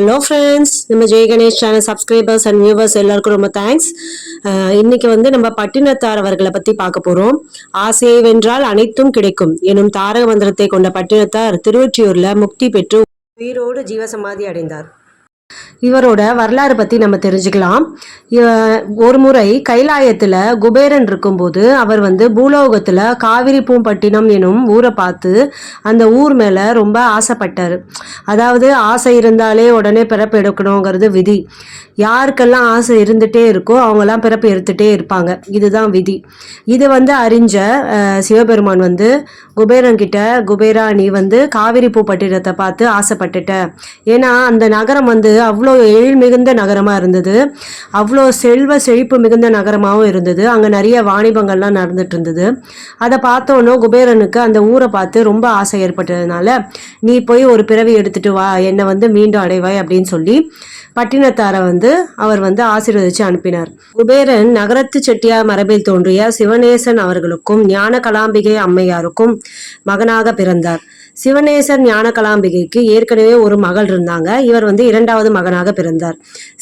Hello friends நம்ம Jai Ganesh channel subscribers and viewers எல்லாருக்கும் ரொம்ப தேங்க்ஸ் இன்னைக்கு வந்து நம்ம பட்டினத்தார் அவர்களை பற்றி பார்க்க போகிறோம் ஆசையை வென்றால் அனைத்தும் கிடைக்கும் எனும் தாரக மந்திரத்தை கொண்ட பட்டினத்தார் திருவொற்றியூரில் முக்தி பெற்று உயிரோடு ஜீவசமாதி அடைந்தார். இவரோட வரலாறு பற்றி நம்ம தெரிஞ்சுக்கலாம். ஒரு முறை கைலாயத்தில் குபேரன் இருக்கும்போது அவர் வந்து பூலோகத்தில் காவிரி பூம்பட்டினம் எனும் ஊரை பார்த்து அந்த ஊர் மேலே ரொம்ப ஆசைப்பட்டார். அதாவது ஆசை இருந்தாலே உடனே பிறப்பு எடுக்கணுங்கிறது விதி. யாருக்கெல்லாம் ஆசை இருந்துகிட்டே இருக்கோ அவங்கெல்லாம் பிறப்பு எடுத்துகிட்டே இருப்பாங்க. இதுதான் விதி. இது வந்து அறிஞ்ச அஹ், சிவபெருமான் வந்து குபேரன் கிட்ட குபேரா நீ வந்து காவிரி பூப்பட்டினத்தை பார்த்து ஆசைப்பட்டுட்ட. ஏன்னா அந்த நகரம் வந்து அவ்வளோ எழில் மிகுந்த நகரமாக இருந்தது. அவ்வளோ செல்வ செழிப்பு மிகுந்த நகரமாகவும் இருந்தது. அங்கே நிறைய வாணிபங்கள்லாம் நடந்துட்டு இருந்தது. அதை பார்த்தோன்னோ குபேரனுக்கு அந்த ஊரை பார்த்து ரொம்ப ஆசை ஏற்பட்டதுனால நீ போய் ஒரு பிறவி எடுத்துட்டு வா. என்னை வந்து மீண்டும் அடைவாய் அப்படின்னு சொல்லி பட்டினத்தாரை வந்து அவர் வந்து ஆசீர்வதிச்சு அனுப்பினார். குபேரன் நகரத்து செட்டியார் மரபில் தோன்றிய சிவநேசன் அவர்களுக்கும் ஞான கலாம்பிகை அம்மையாருக்கும் மகனாக பிறந்தார். சிவநேசர் ஞான கலாம்பிகைக்கு ஏற்கனவே ஒரு மகள் இருந்தாங்க. இவர் வந்து இரண்டாவது மகனாக பிறந்தார்.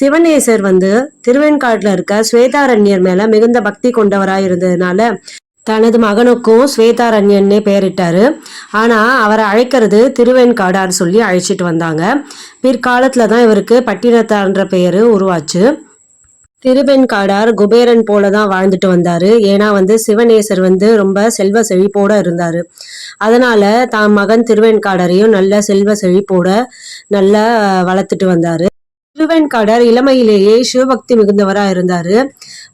சிவநேசர் வந்து திருவெண்காட்டில் இருக்க ஸ்வேதாரண்யர் மேல மிகுந்த பக்தி கொண்டவராக இருந்ததுனால தனது மகனுக்கும் ஸ்வேதாரண்யன்னே பெயரிட்டாரு ஆனா அவரை அழைக்கிறது திருவெண்காடார் சொல்லி அழைச்சிட்டு வந்தாங்க. பிற்காலத்துல தான் இவருக்கு பட்டினத்தான்ற பெயரு உருவாச்சு. திருவெண்காடார் குபேரன் போல தான் வாழ்ந்துட்டு வந்தாரு. ஏன்னா வந்து சிவநேசர் வந்து ரொம்ப செல்வ செழிப்போட இருந்தாரு. அதனால தான் மகன் திருவெண்காடரையும் நல்ல செல்வ செழிப்போட நல்லா வளர்த்துட்டு வந்தாரு. திருவெண்காடர் இளமையிலேயே சிவபக்தி மிகுந்தவரா இருந்தாரு.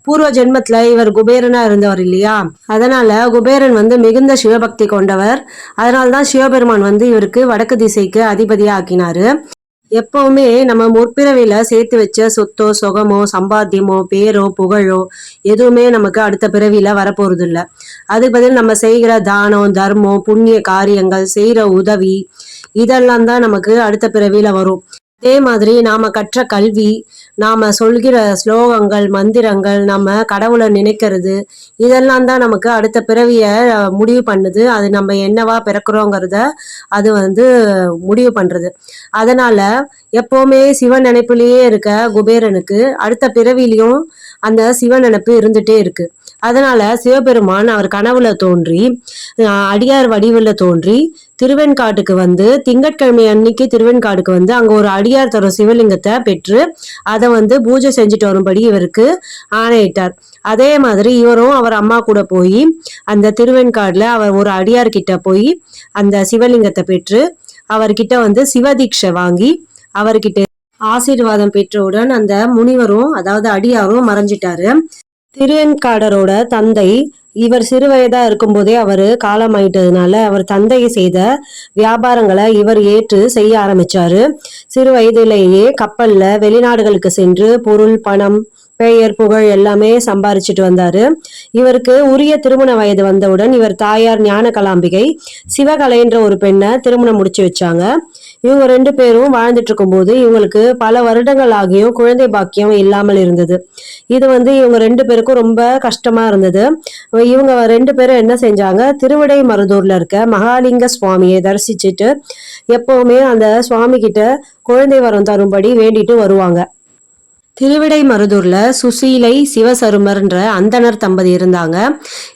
பூர்வ ஜென்மத்துல இவர் குபேரனா இருந்தவர் இல்லையா? அதனால குபேரன் வந்து மிகுந்த சிவபக்தி கொண்டவர். அதனால்தான் சிவபெருமான் வந்து இவருக்கு வடக்கு திசைக்கு அதிபதியா ஆக்கினாரு எப்பவுமே நம்ம முற்பிறவில சேர்த்து வச்ச சொத்தோ சுகமோ சம்பாத்தியமோ பேரோ புகழோ எதுவுமே நமக்கு அடுத்த பிறவியில வரப்போறது இல்ல அதுக்கு பதில் நம்ம செய்கிற தானம் தர்மம் புண்ணிய காரியங்கள் செய்யற உதவி இதெல்லாம் தான் நமக்கு அடுத்த பிறவியில வரும். அதே மாதிரி நாம கற்ற கல்வி நாம சொல்கிற ஸ்லோகங்கள் மந்திரங்கள் நம்ம கடவுளை நினைக்கிறது இதெல்லாம் தான் நமக்கு அடுத்த பிறவிய முடிவு பண்ணுது. அது நம்ம என்னவா பிறக்கிறோங்கிறத அது வந்து முடிவு பண்றது. அதனால எப்பவுமே சிவன் நினைப்புலேயே இருக்க குபேரனுக்கு அடுத்த பிறவிலையும் அந்த சிவ நினைப்பு இருந்துட்டே இருக்கு. அதனால சிவபெருமான் அவர் கனவுல தோன்றி அடியார் வடிவில் தோன்றி திருவெண்காட்டுக்கு வந்து திங்கட்கிழமை அன்னைக்கு திருவெண்காடுக்கு வந்து அங்க ஒரு அடியார் தரும் சிவலிங்கத்தை பெற்று அதை வந்து பூஜை செஞ்சுட்டு வரும்படி இவருக்கு ஆணையிட்டார். அதே மாதிரி இவரும் அவர் அம்மா கூட போய் அந்த திருவெண்காடுல அவர் ஒரு அடியார் கிட்ட போய் அந்த சிவலிங்கத்தை பெற்று அவர்கிட்ட வந்து சிவதீட்சை வாங்கி அவர்கிட்ட ஆசீர்வாதம் பெற்றவுடன் அந்த முனிவரும் அதாவது அடியாரும் மறைஞ்சிட்டாரு. திருவெண்காடரோட தந்தை இவர் சிறு வயதா இருக்கும்போதே அவர் காலமாயிட்டதுனால அவர் தந்தை செய்த வியாபாரங்களை இவர் ஏற்று செய்ய ஆரம்பிச்சாரு. சிறு வயதிலேயே கப்பல்ல வெளிநாடுகளுக்கு சென்று பொருள் பணம் பெயர் புகழ் எல்லாமே சம்பாரிச்சிட்டு வந்தாரு. இவருக்கு உரிய திருமண வயது வந்தவுடன் இவர் தாயார் ஞான கலாம்பிகை சிவகலைன்ற ஒரு பெண்ணை திருமணம் முடிச்சு வச்சாங்க. இவங்க ரெண்டு பேரும் வாழ்ந்துட்டு இருக்கும்போது இவங்களுக்கு பல வருடங்கள் ஆகியும் குழந்தை பாக்கியம் இல்லாமல் இருந்தது. இது வந்து இவங்க ரெண்டு பேருக்கும் ரொம்ப கஷ்டமா இருந்தது. இவங்க ரெண்டு பேரும் என்ன செஞ்சாங்க? திருவிடை மருதூர்ல இருக்க மகாலிங்க சுவாமியை தரிசிச்சுட்டு எப்பவுமே அந்த சுவாமி கிட்ட குழந்தை வரம் தரும்படி வேண்டிட்டு வருவாங்க. திருவிடை மருதூர்ல சுசீலை சிவசருமர்ன்ற அந்தணர் தம்பதி இருந்தாங்க.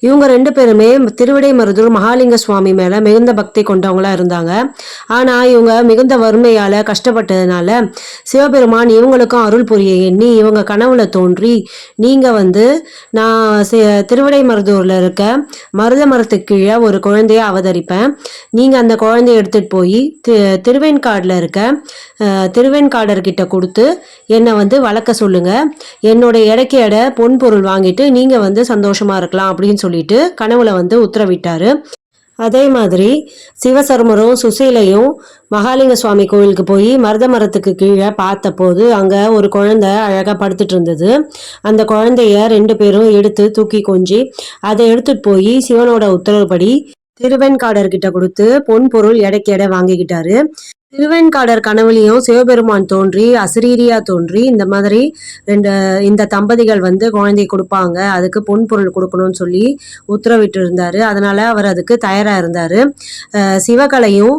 இவங்க ரெண்டு பேருமே திருவிடை மருதூர் மகாலிங்க சுவாமி மேல மிகுந்த பக்தி கொண்டவங்களா இருந்தாங்க. ஆனா இவங்க மிகுந்த வறுமையால கஷ்டப்பட்டதுனால சிவபெருமான் இவங்களுக்கும் அருள் புரிய எண்ணி இவங்க கனவுல தோன்றி நீங்க வந்து நான் திருவிடை மருதூர்ல இருக்க மருத மரத்துக்கு கீழே ஒரு குழந்தைய அவதரிப்பேன். நீங்க அந்த குழந்தைய எடுத்துட்டு போய் தி- திருவெண்காடுல இருக்க திருவெண்காடர்கிட்ட கொடுத்து என்னை வந்து வளர்க்க சொல்லுங்க. என்னோட எடைக்கு எடை பொன் பொருள் வாங்கிட்டு நீங்க வந்து சந்தோஷமா இருக்கலாம் அப்படின்னு சொல்லிட்டு கனவுல வந்து உத்தரவிட்டாரு. அதே மாதிரி சிவசர்மரும் சுசீலையும் மகாலிங்க சுவாமி கோயிலுக்கு போய் மருத மரத்துக்கு கீழே பார்த்தபோது அங்கே ஒரு குழந்தை அழகாக படுத்துட்டு இருந்தது. அந்த குழந்தைய ரெண்டு பேரும் எடுத்து தூக்கி கொஞ்சி அதை எடுத்துட்டு போய் சிவனோட உத்தரவுப்படி திருவெண்காடர்கிட்ட கொடுத்து பொன் பொருள் எடைக்கு எடை வாங்கிக்கிட்டாரு. திருவெண்காடர் கனவுலையும் சிவபெருமான் தோன்றி அசிரீரியா தோன்றி இந்த மாதிரி ரெண்டு இந்த தம்பதிகள் வந்து குழந்தை கொடுப்பாங்க அதுக்கு பொன் பொருள் கொடுக்கணும்னு சொல்லி உத்தரவிட்டு இருந்தாரு அதனால அவர் அதுக்கு தயாரா இருந்தாரு. சிவகலையும்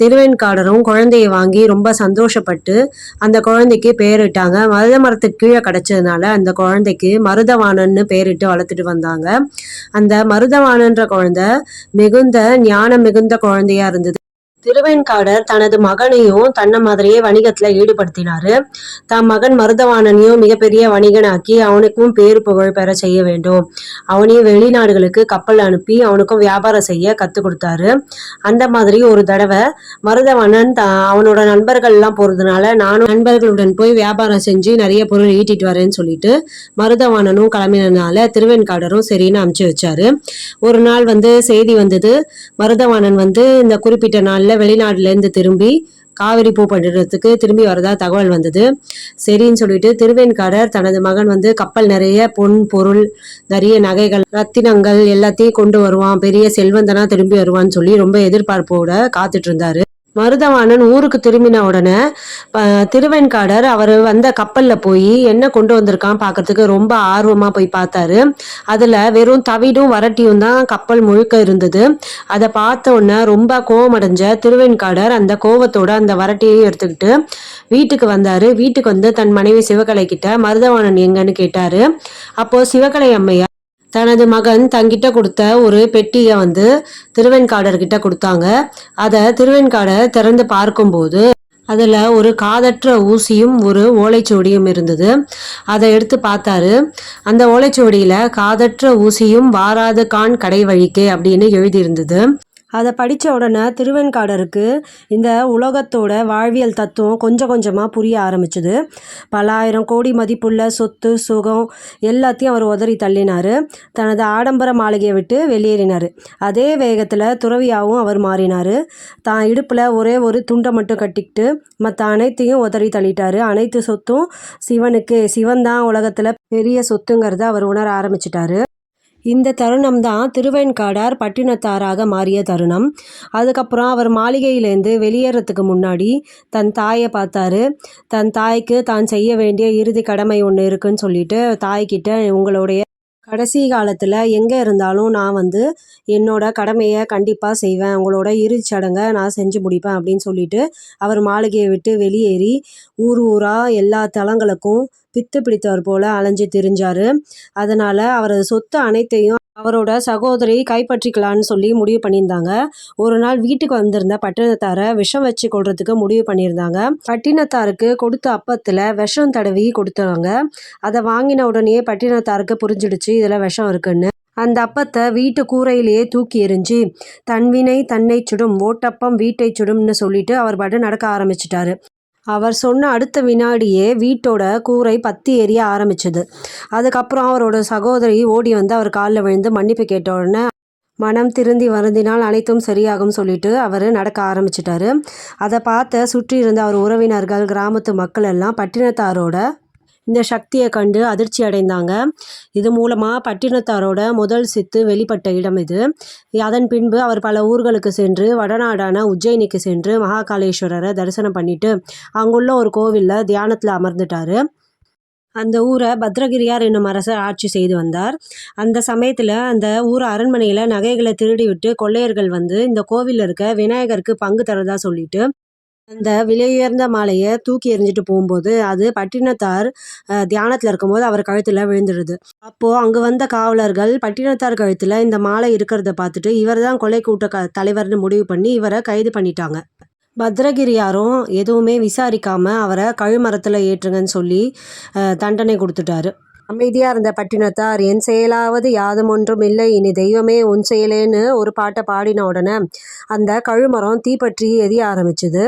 திருவெண்காடரும் குழந்தையை வாங்கி ரொம்ப சந்தோஷப்பட்டு அந்த குழந்தைக்கு பேரிட்டாங்க. மருத மரத்துக்கு கீழே கிடைச்சதுனால அந்த குழந்தைக்கு மருதவாணன்னு பேரிட்டு வளர்த்துட்டு வந்தாங்க. அந்த மருதவாணன்ற குழந்தை மிகுந்த ஞானம் மிகுந்த குழந்தையா இருந்தது. திருவெண்காடர் தனது மகனையும் தன்னை மாதிரியே வணிகத்துல ஈடுபடுத்தினாரு. தன் மகன் மருதவாணனையும் மிகப்பெரிய வணிகனாக்கி அவனுக்கும் பேரு புகழ் பெற செய்ய வேண்டும். அவனையும் வெளிநாடுகளுக்கு கப்பல் அனுப்பி அவனுக்கும் வியாபாரம் செய்ய கத்து கொடுத்தாரு. அந்த மாதிரி ஒரு தடவை மருதவாணன் அவனோட நண்பர்கள் எல்லாம் போறதுனால நானும் நண்பர்களுடன் போய் வியாபாரம் செஞ்சு நிறைய பொருள் ஈட்டிட்டு வரேன்னு சொல்லிட்டு மருதவாணனும் கிளம்பினதுனால திருவெண்காடரும் சரின்னு அமுச்சு வச்சாரு. ஒரு நாள் வந்து செய்தி வந்தது. மருதவாணன் வந்து இந்த குறிப்பிட்ட நாள்ல வெளிநாட்டுல இருந்து திரும்பி காவிரி பூ படுறதுக்கு திரும்பி வரதா தகவல் வந்தது. சரின்னு சொல்லிட்டு திருவேன்காடர் தனது மகன் வந்து கப்பல் நிறைய பொன் பொருள் நிறைய நகைகள் ரத்தினங்கள் எல்லாத்தையும் கொண்டு வருவான். பெரிய செல்வந்தனா திரும்பி வருவான்னு சொல்லி ரொம்ப எதிர்பார்ப்போட காத்துட்டு இருந்தாரு. மருதவாணன் ஊருக்கு திரும்பின உடனே திருவெண்காடர் அவர் வந்த கப்பலில் போய் என்ன கொண்டு வந்திருக்கான் பார்க்கறதுக்கு ரொம்ப ஆர்வமாக போய் பார்த்தாரு. அதில் வெறும் தவிடும் வரட்டியும் தான் கப்பல் முழுக்க இருந்தது. அதை பார்த்த உடனே ரொம்ப கோவமடைஞ்ச திருவெண்காடர் அந்த கோவத்தோட அந்த வரட்டியையும் எடுத்துக்கிட்டு வீட்டுக்கு வந்தார். வீட்டுக்கு வந்து தன் மனைவி சிவகலை கிட்ட மருதவாணன் எங்கன்னு கேட்டார். அப்போது சிவகலை அம்மையார் தனது மகன் தங்கிட்ட கொடுத்த ஒரு பெட்டியை வந்து திருவெண்காடர் கிட்ட கொடுத்தாங்க. அதை திருவெண்காடர் திறந்து பார்க்கும்போது அதில் ஒரு காதற்ற ஊசியும் ஒரு ஓலைச்சுவடியும் இருந்தது. அதை எடுத்து பார்த்தாரு. அந்த ஓலைச்சுவடியில் காதற்ற ஊசியும் வாராது கான் கடை வழிக்கே அப்படின்னு எழுதியிருந்தது. அதை படித்த உடனே திருவெண்காடருக்கு இந்த உலகத்தோட வாழ்வியல் தத்துவம் கொஞ்சம் கொஞ்சமாக புரிய ஆரம்பிச்சுது. பல ஆயிரம் கோடி மதிப்புள்ள சொத்து சுகம் எல்லாத்தையும் அவர் உதறி தள்ளினார். தனது ஆடம்பர மாளிகையை விட்டு வெளியேறினார். அதே வேகத்தில் துறவியாகவும் அவர் மாறினார். தான் இடுப்பில் ஒரே ஒரு துண்டை மட்டும் கட்டிக்கிட்டு மற்ற அனைத்தையும் உதறி தள்ளிட்டார். அனைத்து சொத்தும் சிவனுக்கு சிவன் தான் உலகத்தில் பெரிய சொத்துங்கிறத அவர் உணர ஆரம்பிச்சிட்டாரு. இந்த தருணம் தான் திருவெண்காடார் பட்டினத்தாராக மாறிய தருணம். அதுக்கப்புறம் அவர் மாளிகையிலேருந்து வெளியேறத்துக்கு முன்னாடி தன் தாயை பார்த்தாரு. தன் தாய்க்கு தான் செய்ய வேண்டிய இறுதி கடமை ஒன்று இருக்குன்னு சொல்லிட்டு தாய்கிட்ட உங்களுடைய கடைசி காலத்தில் எங்கே இருந்தாலும் நான் வந்து என்னோட கடமையை கண்டிப்பாக செய்வேன். உங்களோட இறுதி சடங்கை நான் செஞ்சு முடிப்பேன் அப்படின்னு சொல்லிட்டு அவர் மாளிகையை விட்டு வெளியேறி ஊர் ஊராக எல்லா தலங்களுக்கும் பித்து பிடித்தவர் போல் அலைஞ்சு திரிஞ்சார். அதனால் அவரது சொத்து அனைத்தையும் அவரோட சகோதரி கைப்பற்றிக்கலான்னு சொல்லி முடிவு பண்ணியிருந்தாங்க. ஒரு நாள் வீட்டுக்கு வந்திருந்த பட்டினத்தாரை விஷம் வச்சு கொள்றதுக்கு முடிவு பண்ணியிருந்தாங்க. பட்டினத்தாருக்கு கொடுத்த அப்பத்தில் விஷம் தடவி கொடுத்தாங்க. அதை வாங்கின உடனே பட்டினத்தாருக்கு புரிஞ்சிடுச்சு இதில் விஷம் இருக்குன்னு. அந்த அப்பத்தை வீட்டு கூரையிலேயே தூக்கி எறிஞ்சு தன்வினை தன்னை சுடும் ஓட்டப்பம் வீட்டை சுடும்னு சொல்லிட்டு அவர் பாட்டு நடக்க ஆரம்பிச்சிட்டாரு. அவர் சொன்ன அடுத்த வினாடியே வீட்டோட கூரை பத்தி எரிய ஆரம்பிச்சது. அதுக்கப்புறம் அவரோட சகோதரி ஓடி வந்து அவர் காலில் விழுந்து மன்னிப்பு கேட்ட உடனே மனம் திருந்தி வருந்தினால் அனைத்தும் சரியாகும் சொல்லிட்டு அவர் நடக்க ஆரம்பிச்சிட்டாரு. அதை பார்த்த சுற்றி இருந்த அவர் உறவினர்கள் கிராமத்து மக்கள் எல்லாம் பட்டினத்தாரோட இந்த சக்தியை கண்டு அதிர்ச்சி அடைந்தாங்க. இது மூலமாக பட்டினத்தாரோட முதல் சித்து வெளிப்பட்ட இடம் இது. அதன் பின்பு அவர் பல ஊர்களுக்கு சென்று வடநாடான உஜ்ஜயினிக்கு சென்று மகாகாலேஸ்வரரை தரிசனம் பண்ணிட்டு அங்குள்ள ஒரு கோவிலில் தியானத்தில் அமர்ந்துட்டாரு. அந்த ஊரை பத்ரகிரியார் என்னும் அரசர் ஆட்சி செய்து வந்தார். அந்த சமயத்தில் அந்த ஊர் அரண்மனையில் நகைகளை திருடி விட்டு கொள்ளையர்கள் வந்து இந்த கோவிலில் இருக்க விநாயகருக்கு பங்கு தரதா சொல்லிட்டு அந்த விலையுயர்ந்த மாலையை தூக்கி எறிஞ்சிட்டு போகும்போது அது பட்டினத்தார் தியானத்தில் இருக்கும்போது அவர் கழுத்தில் விழுந்துடுது. அப்போ அங்கே வந்த காவலர்கள் பட்டினத்தார் கழுத்தில் இந்த மாலை இருக்கிறத பார்த்துட்டு இவர் தான் கொலை கூட்ட க தலைவர்னு முடிவு பண்ணி இவரை கைது பண்ணிட்டாங்க. பத்ரகிரியாரும் எதுவுமே விசாரிக்காம அவரை கழுமரத்தில் ஏற்றுங்கன்னு சொல்லி தண்டனை கொடுத்துட்டாரு. அமைதியாக இருந்த பட்டினத்தார் என் செயலாவது யாதும் ஒன்றும் இல்லை இனி தெய்வமே உன் செயலேன்னு ஒரு பாட்டை பாடின உடனே அந்த கழுமரம் தீப்பற்றி எரிய ஆரம்பிச்சுது.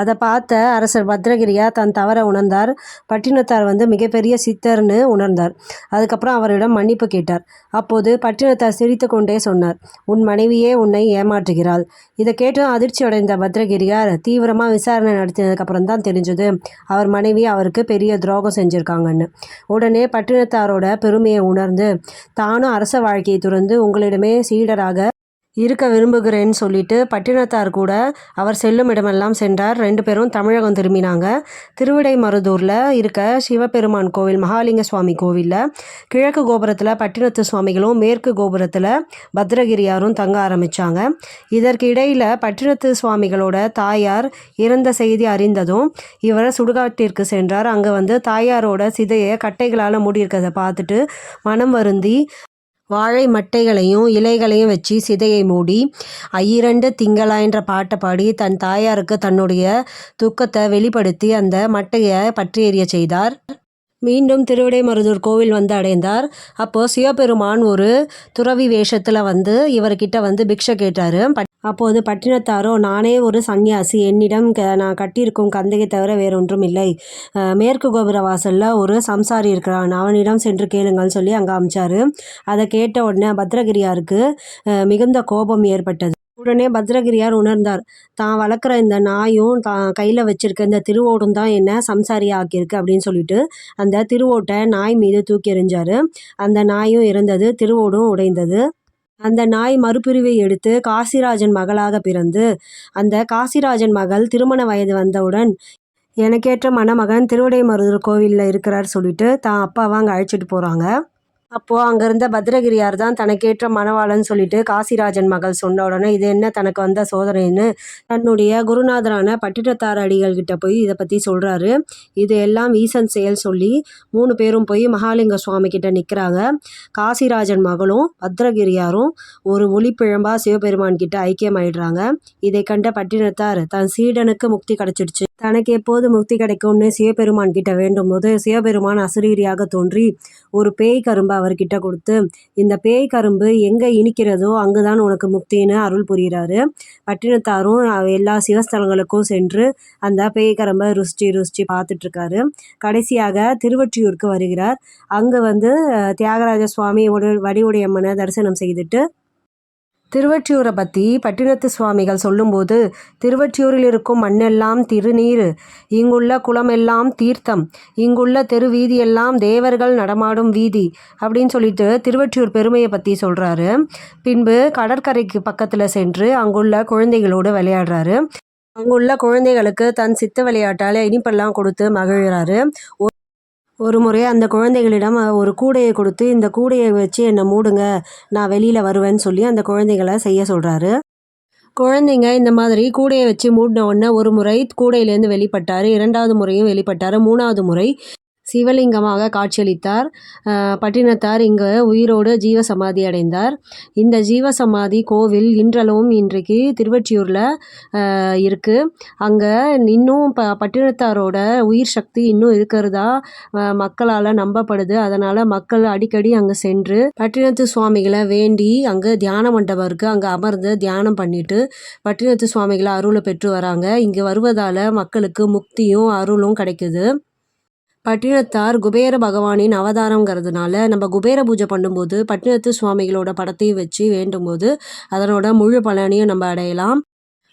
அதை பார்த்த அரசர் பத்ரகிரியார் தன் தவறை உணர்ந்தார். பட்டினத்தார் வந்து மிகப்பெரிய சித்தர்னு உணர்ந்தார். அதுக்கப்புறம் அவரிடம் மன்னிப்பு கேட்டார். அப்போது பட்டினத்தார் சிரித்து கொண்டே சொன்னார் உன் மனைவியே உன்னை ஏமாற்றுகிறாள். இதை கேட்டு அதிர்ச்சி அடைந்த பத்ரகிரியார் தீவிரமாக விசாரணை நடத்தினதுக்கப்புறம் தான் தெரிஞ்சது அவர் மனைவி அவருக்கு பெரிய துரோகம் செஞ்சுருக்காங்கன்னு. உடனே பட்டினத்தாரோட பெருமையை உணர்ந்து தானும் அரச வாழ்க்கையை துறந்து உங்களிடமே சீடராக இருக்க விரும்புகிறேன்னு சொல்லிட்டு பட்டினத்தார் கூட அவர் செல்லும் இடமெல்லாம் சென்றார். ரெண்டு பேரும் தமிழகம் திரும்பினாங்க. திருவிடைமருதூரில் இருக்க சிவபெருமான் கோவில் மகாலிங்க சுவாமி கோவிலில் கிழக்கு கோபுரத்தில் பட்டினத்து சுவாமிகளும் மேற்கு கோபுரத்தில் பத்ரகிரியாரும் தங்க ஆரம்பித்தாங்க இதற்கு இடையில் பட்டினத்து சுவாமிகளோட தாயார் இறந்த செய்தி அறிந்ததும் இவர் சுடுகாட்டிற்கு சென்றார். அங்கே வந்து தாயாரோட சிதையை கட்டைகளால் மூடியிருக்கிறத பார்த்துட்டு மனம் வருந்தி வாழை மட்டைகளையும் இலைகளையும் வச்சு சிதையை மூடி ஐயிரண்டு திங்களா என்ற பாட்டை பாடி தன் தாயாருக்கு தன்னுடைய துக்கத்தை வெளிப்படுத்தி அந்த மட்டையை பற்றி எறிய செய்தார். மீண்டும் திருவிடைமருதூர் கோவில் வந்து அடைந்தார். அப்போது சிவபெருமான் ஒரு துறவி வேஷத்தில் வந்து இவர்கிட்ட வந்து பிக்ஷை கேட்டார். அப்போது பட்டினத்தாரோ நானே ஒரு சன்னியாசி என்னிடம் க நான் கட்டியிருக்கும் கந்தையை தவிர வேறொன்றும் இல்லை. மேற்கு கோபுர வாசலில் ஒரு சம்சாரி இருக்கிறான். அவனிடம் சென்று கேளுங்கள்னு சொல்லி அங்கே அமிச்சாரு. அதை கேட்ட உடனே பத்ரகிரியாருக்கு மிகுந்த கோபம் ஏற்பட்டது. உடனே பத்ரகிரியார் உணர்ந்தார். தான் வளர்க்குற இந்த நாயும் தான் கையில் வச்சிருக்க இந்த திருவோடும் தான் என்ன சம்சாரியா ஆக்கியிருக்கு? அப்படின்னு சொல்லிட்டு அந்த திருவோட்டை நாய் மீது தூக்கி எறிஞ்சார். அந்த நாயும் இறந்தது திருவோடும் உடைந்தது. அந்த நாய் மறுபிரிவை எடுத்து காசிராஜன் மகளாக பிறந்து அந்த காசிராஜன் மகள் திருமண வயது வந்தவுடன் எனக்கேற்ற மணமகன் திருவிடைமருதூர் கோவிலில் இருக்கிறார் சொல்லிட்டு தான் அப்பாவை அங்கே அழைச்சிட்டு போகிறாங்க அப்போது அங்கேருந்த பத்ரகிரியார் தான் தனக்கேற்ற மணவாளன் சொல்லிட்டு காசிராஜன் மகள் சொன்ன உடனே இது என்ன தனக்கு வந்த சோதனைன்னு? தன்னுடைய குருநாதரான பட்டிடத்தார் அடிகள் கிட்ட போய் இதை பற்றி சொல்கிறாரு இது எல்லாம் ஈசன் செயல் சொல்லி மூணு பேரும் போய் மகாலிங்க சுவாமி கிட்ட நிற்கிறாங்க காசிராஜன் மகளும் பத்ரகிரியாரும் ஒரு ஒளிப்பிழம்பா சிவபெருமான் கிட்ட ஐக்கியமாயிடுறாங்க. இதை கண்ட பட்டினத்தார் தன் சீடனுக்கு முக்தி கிடைச்சிடுச்சு. தனக்கு எப்போது முக்தி கிடைக்கும்னு சிவபெருமான் கிட்ட வேண்டும் போது சிவபெருமான் அசுரீரியாக தோன்றி ஒரு பேய் கரும்பாக அவர்கிட்ட கொடுத்து இந்த பேய் கரும்பு எங்கே இனிக்கிறதோ அங்குதான் உனக்கு முக்தின்னு அருள் புரிகிறாரு. பட்டினத்தாரும் எல்லா சிவஸ்தலங்களுக்கும் சென்று அந்த பேய் கரும்பை ருசிச்சு ருசிச்சு பார்த்துட்டு இருக்காரு கடைசியாக திருவொற்றியூருக்கு வருகிறார். அங்கே வந்து தியாகராஜ சுவாமி உடல் வடிவுடையம்மனை தரிசனம் செய்துட்டு திருவற்றியூரை பற்றி பட்டினத்து சுவாமிகள் சொல்லும்போது திருவற்றியூரில் இருக்கும் மண்ணெல்லாம் திருநீர் இங்குள்ள குளமெல்லாம் தீர்த்தம் இங்குள்ள தெரு வீதியெல்லாம் தேவர்கள் நடமாடும் வீதி அப்படின்னு சொல்லிட்டு திருவற்றியூர் பெருமையை பற்றி சொல்கிறாரு பின்பு கடற்கரைக்கு பக்கத்தில் சென்று அங்குள்ள குழந்தைகளோடு விளையாடுறாரு. அங்குள்ள குழந்தைகளுக்கு தன் சித்த விளையாட்டால் இனிப்பெல்லாம் கொடுத்து மகிழ்கிறாரு. ஒரு முறை அந்த குழந்தைகளிடம் ஒரு கூடையை கொடுத்து இந்த கூடையை வச்சு என்னை மூடுங்க நான் வெளியில் வருவேன்னு சொல்லி அந்த குழந்தைகளை செய்ய சொல்கிறாரு குழந்தைங்க இந்த மாதிரி கூடையை வச்சு மூடின உடனே ஒரு முறை கூடையிலேருந்து வெளிப்பட்டார் இரண்டாவது முறையும் வெளிப்பட்டார் மூணாவது முறை சிவலிங்கமாக காட்சியளித்தார். பட்டினத்தார் இங்கு உயிரோடு ஜீவசமாதி அடைந்தார். இந்த ஜீவசமாதி கோவில் இன்றளவும் இன்றைக்கு திருவொற்றியூரில் இருக்குது அங்கே இன்னும் ப பட்டினத்தாரோட உயிர் சக்தி இன்னும் இருக்கிறதா மக்களால் நம்பப்படுது. அதனால் மக்கள் அடிக்கடி அங்கே சென்று பட்டினத்து சுவாமிகளை வேண்டி அங்கே தியான மண்டபம் இருக்குது அங்கே அமர்ந்து தியானம் பண்ணிட்டு பட்டினத்து சுவாமிகளை அருளை பெற்று வராங்க. இங்கே வருவதால் மக்களுக்கு முக்தியும் அருளும் கிடைக்குது. பட்டினத்தார் குபேர பகவானின் அவதாரங்கிறதுனால நம்ம குபேர பூஜை பண்ணும்போது பட்டினத்து சுவாமிகளோட படத்தையும் வச்சு வேண்டும்போது அதனோட முழு பலனையும் நம்ம அடையலாம்.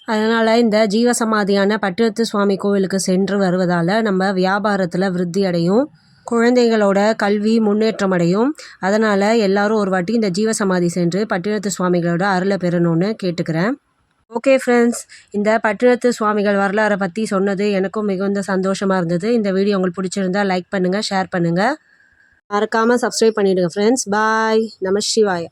அதனால் இந்த ஜீவசமாதியான பட்டினத்து சுவாமி கோவிலுக்கு சென்று வருவதால் நம்ம வியாபாரத்தில் விருத்தி அடையும். குழந்தைகளோட கல்வி முன்னேற்றம் அடையும். அதனால் எல்லாரும் ஒரு வாட்டி இந்த ஜீவசமாதி சென்று பட்டினத்து சுவாமிகளோட அருளை பெறணும்னு கேட்டுக்கிறேன். ஓகே ஃப்ரெண்ட்ஸ் இந்த பட்டினத்து சுவாமிகள் வரலாறை பற்றி சொன்னது எனக்கும் மிகுந்த சந்தோஷமாக இருந்தது. இந்த வீடியோ உங்களுக்கு பிடிச்சிருந்தா லைக் பண்ணுங்கள் ஷேர் பண்ணுங்கள் மறக்காமல் சப்ஸ்கிரைப் பண்ணிவிடுங்க ஃப்ரெண்ட்ஸ் பாய் நம சிவாயா.